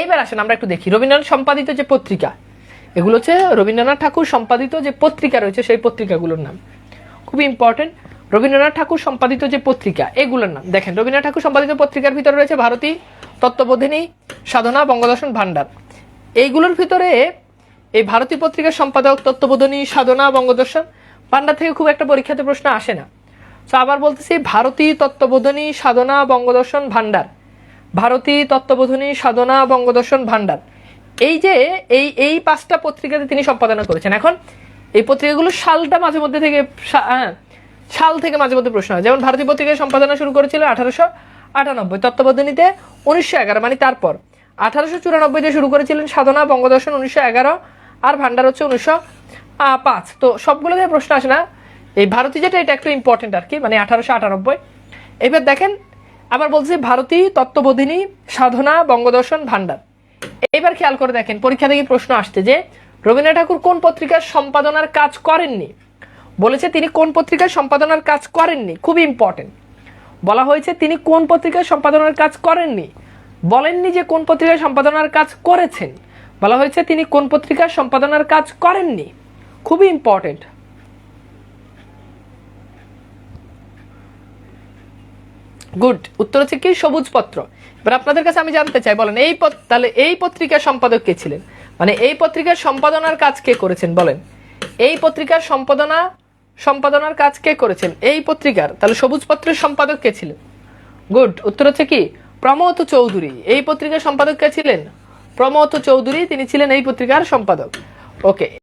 এইবার আসেন, আমরা একটু দেখি। রবীন্দ্রনাথ সম্পাদিত যে পত্রিকা, এগুলো হচ্ছে রবীন্দ্রনাথ ঠাকুর সম্পাদিত যে পত্রিকা রয়েছে, সেই পত্রিকাগুলোর নাম। খুবই ইম্পর্টেন্ট রবীন্দ্রনাথ ঠাকুর সম্পাদিত যে পত্রিকা, এগুলোর নাম। দেখেন, রবীন্দ্রনাথ ঠাকুর সম্পাদিত পত্রিকার ভিতরে রয়েছে ভারতী, তত্ত্ববোধিনী, সাধনা, বঙ্গদর্শন, ভাণ্ডার। এইগুলোর ভিতরে এই ভারতী পত্রিকার সম্পাদক, তত্ত্ববোধিনী, সাধনা, বঙ্গদর্শন, ভাণ্ডার থেকে খুব একটা পরীক্ষাতে প্রশ্ন আসে না। তো আবার বলতেছি, ভারতী, তত্ত্ববোধিনী, সাধনা, বঙ্গদর্শন, ভাণ্ডার। ভারতী তত্ত্ববোধিনী সাধনা বঙ্গদর্শন ভাণ্ডার। এই যে এই এই পাঁচটা পত্রিকাতে তিনি সম্পাদনা করেছেন। এখন এই পত্রিকাগুলো সালটা মাঝে মধ্যে থেকে হ্যাঁ, সাল থেকে মাঝে মধ্যে প্রশ্ন হয়। যেমন ভারতীয় পত্রিকায় সম্পাদনা শুরু করেছিল আঠারোশো আটানব্বই তত্ত্ববোধিনীতে উনিশশো এগারো মানে তারপর। আঠারোশো চুরানব্বইতে শুরু করেছিলেন সাধনা বঙ্গদর্শন উনিশশো এগারো আর ভাণ্ডার হচ্ছে উনিশশো পাঁচ। তো সবগুলো থেকে প্রশ্ন আসে না। এই ভারতী যেটা এটা একটু ইম্পর্টেন্ট আর কি মানে আঠারোশো আটানব্বই। এবার দেখেন আবার বলছি ভারতী, তত্ত্ববোধিনী, সাধনা, বঙ্গদর্শন, ভাণ্ডার। এবার খেয়াল করে দেখেন, পরীক্ষা থেকে প্রশ্ন আসছে যে, রবীন্দ্রনাথ ঠাকুর কোন পত্রিকার সম্পাদনার কাজ করেননি? বলেছে তিনি কোন পত্রিকার সম্পাদনার কাজ করেননি? খুবই ইম্পর্টেন্ট বলা হয়েছে তিনি কোন পত্রিকার সম্পাদনার কাজ করেননি? বলেননি যে কোন পত্রিকার সম্পাদনার কাজ করেছেন। বলা হয়েছে তিনি কোন পত্রিকার সম্পাদনার কাজ করেননি? খুবই ইম্পর্টেন্ট গুড উত্তর হচ্ছে কি? সবুজ পত্র। এবার আপনাদের কাছে আমি জানতে চাই, বলেন, এই তাহলে এই পত্রিকার সম্পাদক কে ছিলেন? মানে এই পত্রিকার সম্পাদনার কাজ কে করেছেন, বলেন? এই পত্রিকার সম্পাদনা, সম্পাদনার কাজ কে করেছেন? এই পত্রিকার, তাহলে সবুজ পত্রের সম্পাদক কে ছিলেন? গুড উত্তর হচ্ছে কি? প্রমথ চৌধুরী। এই পত্রিকার সম্পাদক কে ছিলেন? প্রমথ চৌধুরী, তিনি ছিলেন এই পত্রিকার সম্পাদক। ওকে